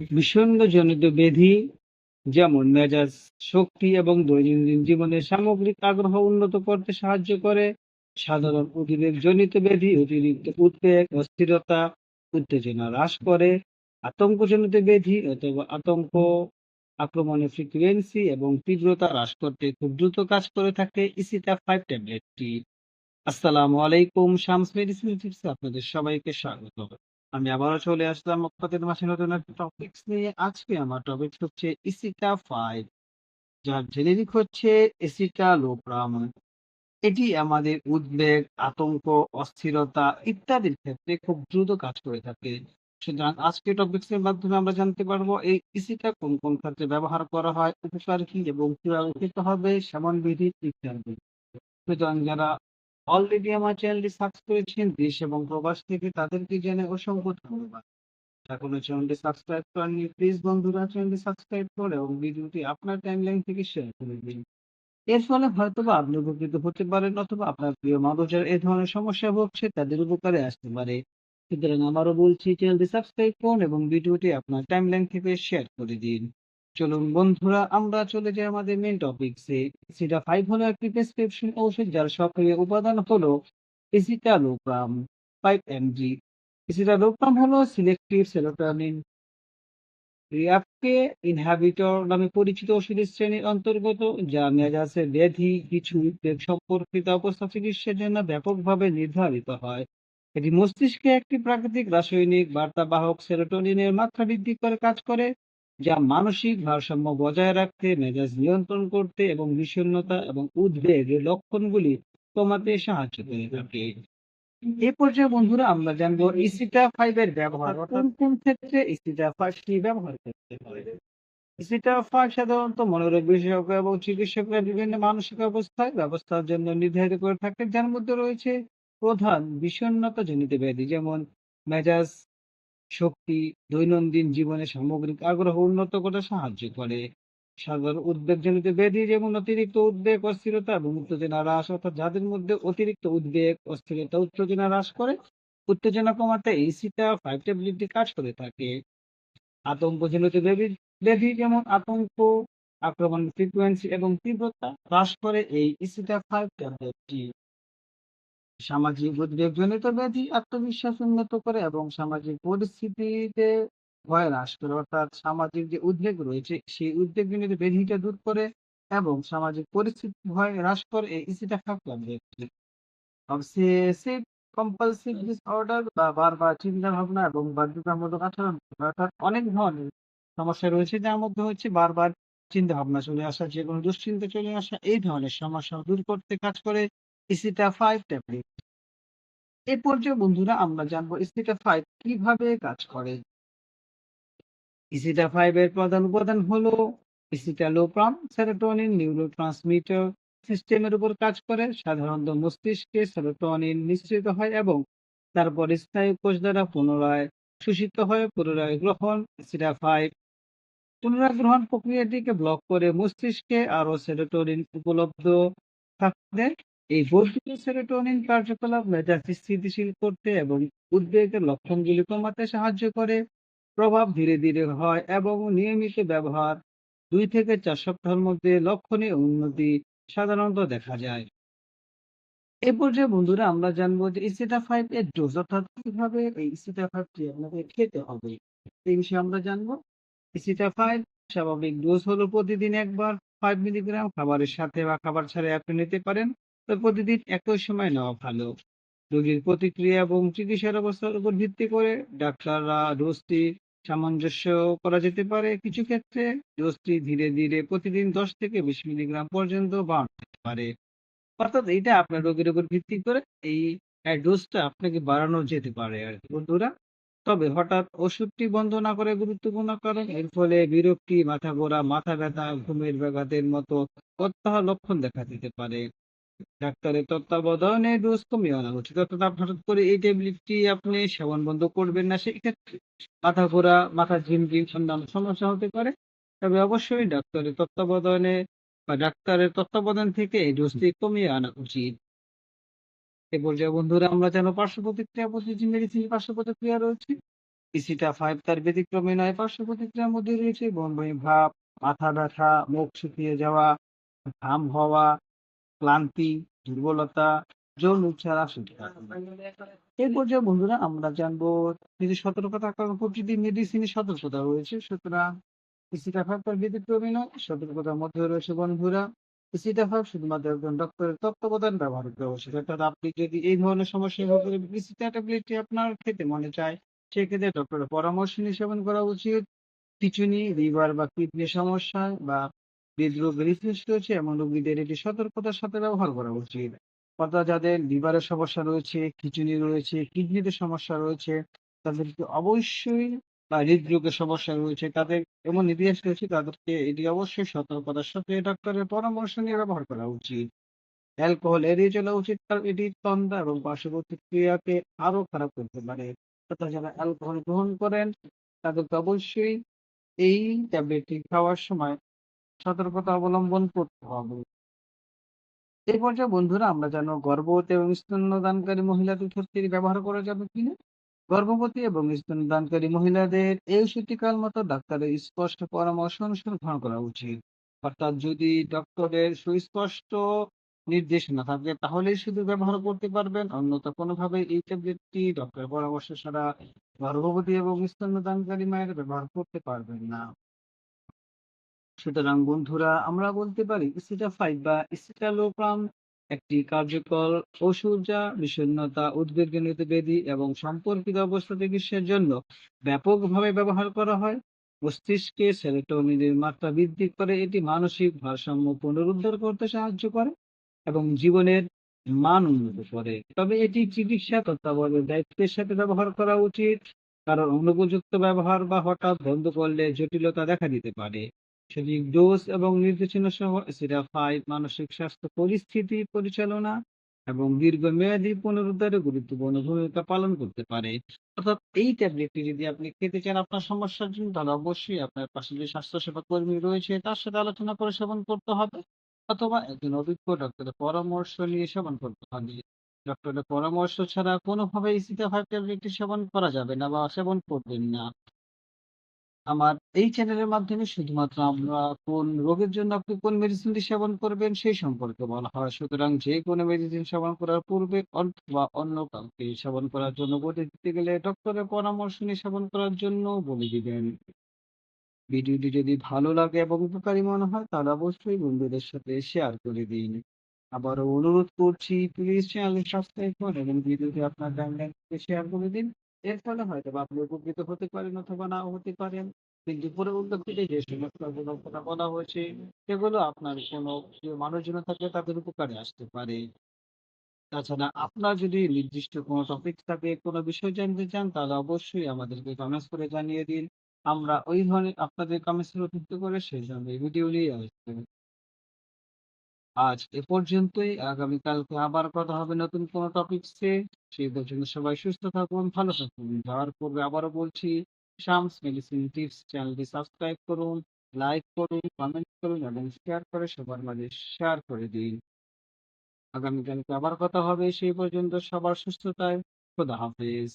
বিষণ্ণজনিত ব্যাধি যেমন মেজাজ, শক্তি এবং দৈনন্দিন জীবনের সামগ্রিক আগ্রহ উন্নত করতে সাহায্য করে। সাধারণ উদ্বেগজনিত ব্যাধি অতিরিক্ত উদ্বেগ, অস্থিরতা, উত্তেজনা হ্রাস করে। আতঙ্কজনিত ব্যাধি অথবা আতঙ্ক আক্রমণের ফ্রিকুয়েন্সি এবং তীব্রতা হ্রাস করতে খুব দ্রুত কাজ করে থাকে ইসিটা ফাইভ ট্যাবলেটটি। আসসালামু আলাইকুম শামস মেডিসিন আপনাদের সবাইকে স্বাগত। আমি আবারও চলে আসলাম আপনাদের মাঝে নতুন একটা টপিকস নিয়ে। আজকে আমার টপিক হচ্ছে ইসিটা 5 যার জেনেরিক হচ্ছে এসিটালোপ্রাম। এটি আমাদের উদ্বেগ, আতঙ্ক, অস্থিরতা ইত্যাদির ক্ষেত্রে খুব দ্রুত কাজ করে থাকে। সুতরাং আজকে টপিকস এর মাধ্যমে আমরা জানতে পারব এই ইসিটা কোন, কোন ক্ষেত্রে ব্যবহার করা হয়, উপকার কি এবং কীভাবে খেতে হবে, সেবনবিধি ইত্যাদি। সুতরাং যারা অলরেডি আমার চ্যানেলটি সাবস্ক্রাইব করেছেন দেশ এবং প্রবাস থেকে তাদেরকে জানাই অসংখ্য ধন্যবাদ। এখনও চ্যানেলটি সাবস্ক্রাইব করেননি প্লিজ বন্ধুরা চ্যানেলটি সাবস্ক্রাইব করে এবং ভিডিওটি আপনার টাইমলাইন থেকে শেয়ার করে দিন। এর ফলে হয়তোবা আপনি উপকৃত হতে পারেন অথবা আপনার প্রিয় মানুষ যারা এ ধরনের সমস্যা ভুগছে, তাদের উপকারে আসতে পারে। সুতরাং আবারও বলছি চ্যানেলটি সাবস্ক্রাইব করুন এবং ভিডিওটি আপনার টাইমলাইন থেকে শেয়ার করে দিন। চলুন বন্ধুরা, আমরা চলে যাই আমাদের। সিডা 5 হলো একটি প্রেসক্রিপশন যার সক্রিয় উপাদান হলো এসিটালোপ্রাম 5 এমজি। এসিটালোপ্রাম হলো রিয়াপকে ইনহিবিটর নামে পরিচিত ওষুধের শ্রেণির অন্তর্গত, যা মেজাজের ব্যাধি কিছু উদ্বেগ সম্পর্কিত অবস্থা চিকিৎসার জন্য ব্যাপকভাবে নির্ধারিত হয়। এটি মস্তিষ্কে একটি প্রাকৃতিক রাসায়নিক বার্তাবাহক সেরোটোনিনের মাত্রা বৃদ্ধি করে কাজ করে যা মানসিক ভারসাম্য বজায় রাখতে, মেজাজ নিয়ন্ত্রণ করতে এবং বিষণ্ণতা এবং উদ্বেগের লক্ষণগুলি কমাতে সাহায্য করে থাকে। এ পর্যায়ে বন্ধুরা আমরা জানব ইসিটা 5 এর ব্যবহার কোন, কোন ক্ষেত্রে ইসিটা 5 টি ব্যবহার করতে হয়। ইসিটা 5 সাধারণত মনোরোগ বিশেষজ্ঞ এবং চিকিৎসকরা বিভিন্ন মানসিক অবস্থায় ব্যবস্থার জন্য নির্ধারিত করে থাকেন যার মধ্যে রয়েছে প্রধান বিষণ্ণতাজনিত ব্যাধি যেমন মেজাজ, শক্তি, দৈনন্দিন জীবনে সামগ্রিক আগ্রহ উন্নত করতে সাহায্য করে। সাধারণ উদ্বেগজনিত ব্যাধি যেমন অতিরিক্ত উদ্বেগ, অস্থিরতা এবং উত্তেজনা হ্রাস অর্থাৎ যাদের মধ্যে অতিরিক্ত উদ্বেগ, অস্থিরতা, উত্তেজনা হ্রাস করে উত্তেজনা কমাতে ইসিটা 5 ট্যাবলেটটি কাজ করে থাকে। আতঙ্কজনিত ব্যাধি ব্যাধি যেমন আতঙ্ক, আক্রমণ ফ্রিকোয়েন্সি এবং তীব্রতা হ্রাস করে এই ইসিটা ফাইভ ট্যাবলেটটি। সামাজিক উদ্বেগজনিত ব্যাধি আত্মবিশ্বাস উন্নত করে এবং সামাজিক পরিস্থিতিতে ভয় হ্রাস করে। অর্থাৎ সামাজিক যে উদ্বেগ রয়েছে সেই উদ্বেগজনিত ব্যাধিটা দূর করে এবং সামাজিক পরিস্থিতি ভয় হ্রাস করে এই ইসিটা 5 ট্যাবলেটটি। অবসেসিভ কম্পালসিভ ডিসঅর্ডার বা বারবার চিন্তা ভাবনা এবং বাধ্যতামূলক আচরণ অর্থাৎ অনেক ধরনের সমস্যা রয়েছে যার মধ্যে হচ্ছে বারবার চিন্তা ভাবনা চলে আসা, যেকোনো দুশ্চিন্তা চলে আসা এই ধরনের সমস্যা দূর করতে কাজ করে। ইসিটা 5 ট্যাবলেট। এ পর্যায়ে বন্ধুরা আমরা জানব ইসিটা 5 কীভাবে কাজ করে। ইসিটা 5 এর প্রধান উপাদান হলো এসিটালোপ্রাম সেরোটোনিন নিউরোট্রান্সমিটার সিস্টেমের উপর কাজ করে। সাধারণত মস্তিষ্কে সেরোটোনিন নিঃসৃত হয় এবং তারপর স্নায়ু কোষ দ্বারা পুনরায় শোষিত হয়ে পুনরায় গ্রহণ ইসিটা 5 পুনরায় গ্রহণ প্রক্রিয়াটিকে ব্লক করে মস্তিষ্কে আরও সেরোটোনিন উপলব্ধ থাকতে এই বর্ধিত সেরোটোনিন কার্যকলাপ মেজাজ স্থিতিশীল করতে এবং উদ্বেগের লক্ষণগুলি কমাতে সাহায্য করে। প্রভাব ধীরে, ধীরে হয় এবং নিয়মিত ব্যবহার দুই থেকে চার সপ্তাহের মধ্যে লক্ষণীয় উন্নতি সাধারণত দেখা যায়। এ পর্যায়ে বন্ধুরা আমরা জানব যে ইসিটা 5 এর ডোজ অর্থাৎ কীভাবে এই ইসিটা 5 টি আপনাকে খেতে হবে। এই বিষয়ে আমরা জানব। ইসিটা 5 স্বাভাবিক ডোজ হলো প্রতিদিন একবার ফাইভ মিলিগ্রাম খাবারের সাথে বা খাবার ছাড়া আপনি নিতে পারেন। প্রতিদিন একই সময় নেওয়া ভালো। রোগীর প্রতিক্রিয়া এবং চিকিৎসার অবস্থার উপর ভিত্তি করে ডাক্তাররা ডোজটি সামঞ্জস্য করা যেতে পারে। কিছু ক্ষেত্রে ডোজটি ধীরে, ধীরে প্রতিদিন 10 থেকে 20 মিলিগ্রাম পর্যন্ত বাড়ানো যেতে পারে। অর্থাৎ এইটা আপনার রোগের উপর ভিত্তি করে এই ডোজটা আপনাকে বাড়ানো যেতে পারে আরকি বন্ধুরা। তবে হঠাৎ ওষুধটি বন্ধ না করা গুরুত্বপূর্ণ কারণ এর ফলে বিরক্তি, মাথা ঘোরা, মাথা ব্যথা, ঘুমের ব্যাঘাতের মতো লক্ষণ দেখা দিতে পারে। ডাক্তারের তত্ত্বাবধানে ডোজ কমিয়ে আনা উচিত। অর্থাৎ আপনি হঠাৎ করে এই ট্যাবলেটটি আপনি সেবন বন্ধ করবেন না সেক্ষেত্রে মাথা ঘোরা, মাথা ঝিমঝিম অন্যান্য সমস্যা হতে পারে। তবে অবশ্যই ডাক্তারের তত্ত্বাবধানে বা ডাক্তারের তত্ত্বাবধান থেকে এই ডোজটি কমিয়ে আনা উচিত। এ পর্যায়ে বন্ধুরা আমরা যেন পার্শ্ব প্রতিক্রিয়া প্রতিটি মেডিসিনের পার্শ্ব প্রতিক্রিয়া রয়েছে। ইসিটা ফাইভ তার ব্যতিক্রমে নয়। পার্শ্ব প্রতিক্রিয়ার মধ্যে রয়েছে বমি ভাব, মাথা ব্যথা, মুখ শুকিয়ে যাওয়া, ঘাম হওয়া, ক্লান্তি, দুর্বলতা, যৌন আশঙ্কা। এই পর্যায়ে বন্ধুরা আমরা জানব কিছু সতর্কতা থাকার উপর যদি মেডিসিনে সতর্কতা রয়েছে সুতরাং ইসিটা 5 ব্যতিক্রমী। সতর্কতার মধ্যে রয়েছে বন্ধুরা ইসিটা 5 শুধুমাত্র একজন ডক্টরের তত্ত্বাবধান ব্যবহার করতে অবশ্যই। অর্থাৎ আপনি যদি এই ধরনের ইসিটা ট্যাবলেটটি আপনার খেতে মনে চায় সেক্ষেত্রে ডক্টরের পরামর্শ নিয়ে সেবন করা উচিত। খিঁচুনি, লিভার বা কিডনির সমস্যা বা হৃদরোগের ইতিহাস রয়েছে এমন রোগীদের এটি সতর্কতার সাথে ব্যবহার করা উচিত। অর্থাৎ যাদের লিভারের সমস্যা রয়েছে, খিঁচুনি রয়েছে, কিডনিতে সমস্যা রয়েছে তাদেরকে অবশ্যই বা হৃদরোগের সমস্যা রয়েছে তাদের এমন ইতিহাস রয়েছে তাদেরকে এটি অবশ্যই সতর্কতার সাথে ডাক্তারের পরামর্শ নিয়ে ব্যবহার করা উচিত। অ্যালকোহল এড়িয়ে চলা উচিত কারণ এটি তন্দা এবং পার্শ্ববর্তী ক্রিয়াকে আরও খারাপ করতে পারে। অর্থাৎ যারা অ্যালকোহল গ্রহণ করেন তাদেরকে অবশ্যই এই ট্যাবলেটটি খাওয়ার সময় সতর্কতা অবলম্বন করতে হবে। এই পর্যায়ে বন্ধুরা, আমরা জানব গর্ভবতী এবং স্তন্যদানকারী মহিলাদের ক্ষেত্রে ব্যবহার করা যাবে কিনা? গর্ভবতী এবং স্তন্যদানকারী মহিলাদের এই ওষুধটি মতো ডাক্তারের স্পষ্ট পরামর্শ অনুসরণ করা উচিত। অর্থাৎ যদি ডক্টরের সুস্পষ্ট নির্দেশনা থাকে, তাহলেই শুধু ব্যবহার করতে পারবেন। অন্যথা কোনোভাবেই এই ট্যাবলেটটি ডক্টরের পরামর্শ ছাড়া গর্ভবতী এবং স্তন্যদানকারী মায়ের ব্যবহার করতে পারবেন না। সুতরাং বন্ধুরা আমরা বলতে পারি 5 বা এসিটালোপ্রাম একটি কার্যকর ওষুধ যা বিষণ্ণতা, উদ্বেগজনিত ব্যাধি এবং সম্পর্কিত অবস্থা চিকিৎসার জন্য ব্যাপকভাবে ব্যবহার করা হয়। মস্তিষ্কে সেরোটোনিনের মাত্রা বৃদ্ধি করে এটি মানসিক ভারসাম্য পুনরুদ্ধার করতে সাহায্য করে এবং জীবনের মান উন্নত করে। তবে এটি চিকিৎসা তত্ত্বাবধানের দায়িত্বের সাথে ব্যবহার করা উচিত। কারণ অনুপযুক্ত ব্যবহার বা হঠাৎ বন্ধ করলে জটিলতা দেখা দিতে পারে। সঠিক ডোজ এবং নির্দেশনা সহ এসিটা 5 মানসিক স্বাস্থ্য পরিস্থিতি পরিচালনা এবং দীর্ঘমেয়াদী পুনরুদ্ধারে গুরুত্বপূর্ণ ভূমিকা পালন করতে পারে। অর্থাৎ এই ট্যাবলেটটি যদি আপনি খেতে চান, আপনার সমস্যার জন্য, তাহলে অবশ্যই আপনার পাশে যে স্বাস্থ্যসেবা কর্মী রয়েছে, তার সাথে আলোচনা করে সেবন করতে হবে অথবা একজন অভিজ্ঞ ডক্টরের পরামর্শ নিয়ে সেবন করতে হবে। ডক্টরের পরামর্শ ছাড়া কোনোভাবেই এসিটা 5 ট্যাবলেটটি সেবন করা যাবে না বা সেবন করবেন না। আমার এই চ্যানেলের মাধ্যমে শুধুমাত্র আমরা কোন রোগের জন্য আপনি কোন মেডিসিনটি সেবন করবেন সেই সম্পর্কে বলা হয়। সুতরাং যেকোনো মেডিসিন সেবন করার পূর্বে অথবা অন্য কাউকে সেবন করার জন্য বলে দিতে গেলে ডক্টরের পরামর্শ নিয়ে সেবন করার জন্য বলে দিবেন। ভিডিওটি যদি ভালো লাগে এবং উপকারী মনে হয় তাহলে অবশ্যই বন্ধুদের সাথে শেয়ার করে দিন। আবারও অনুরোধ করছি প্লিজ চ্যানেলটি সাবস্ক্রাইব করুন এবং ভিডিওটি আপনার টাইমলাইনে শেয়ার করে দিন। এর ফলে হয়তোবা আপনি উপকৃত হতে পারেন অথবা নাও হতে পারেন। কিন্তু পরবর্তীতে যে সমস্ত কথা বলা হয়েছে সেগুলো আপনার কোনো প্রিয় মানুষ জেনে থাকলে তাদের উপকারে আসতে পারে। তাছাড়া আপনার যদি নির্দিষ্ট কোনো টপিক থাকে, কোনো বিষয় জানতে চান তাহলে অবশ্যই আমাদেরকে কমেন্টস করে জানিয়ে দিন। আমরা ওই ধরনের আপনাদের কমেন্টস ভিত্তি করে সেই ধরনের ভিডিও নিয়ে আসব। আজ এ পর্যন্তই। আগামীকালকে আবার কথা হবে নতুন কোনো টপিকসে। সেই পর্যন্ত সবাই সুস্থ থাকুন, ভালো থাকুন। যাওয়ার পূর্বে আবারও বলছি শামস মেডিসিন টিপস চ্যানেলটি সাবস্ক্রাইব করুন, লাইক করুন, কমেন্ট করুন এবং শেয়ার করে সবার মাঝে শেয়ার করে দিন। আগামীকালকে আবার কথা হবে। সেই পর্যন্ত সবার সুস্থতায় খোদা হাফেজ।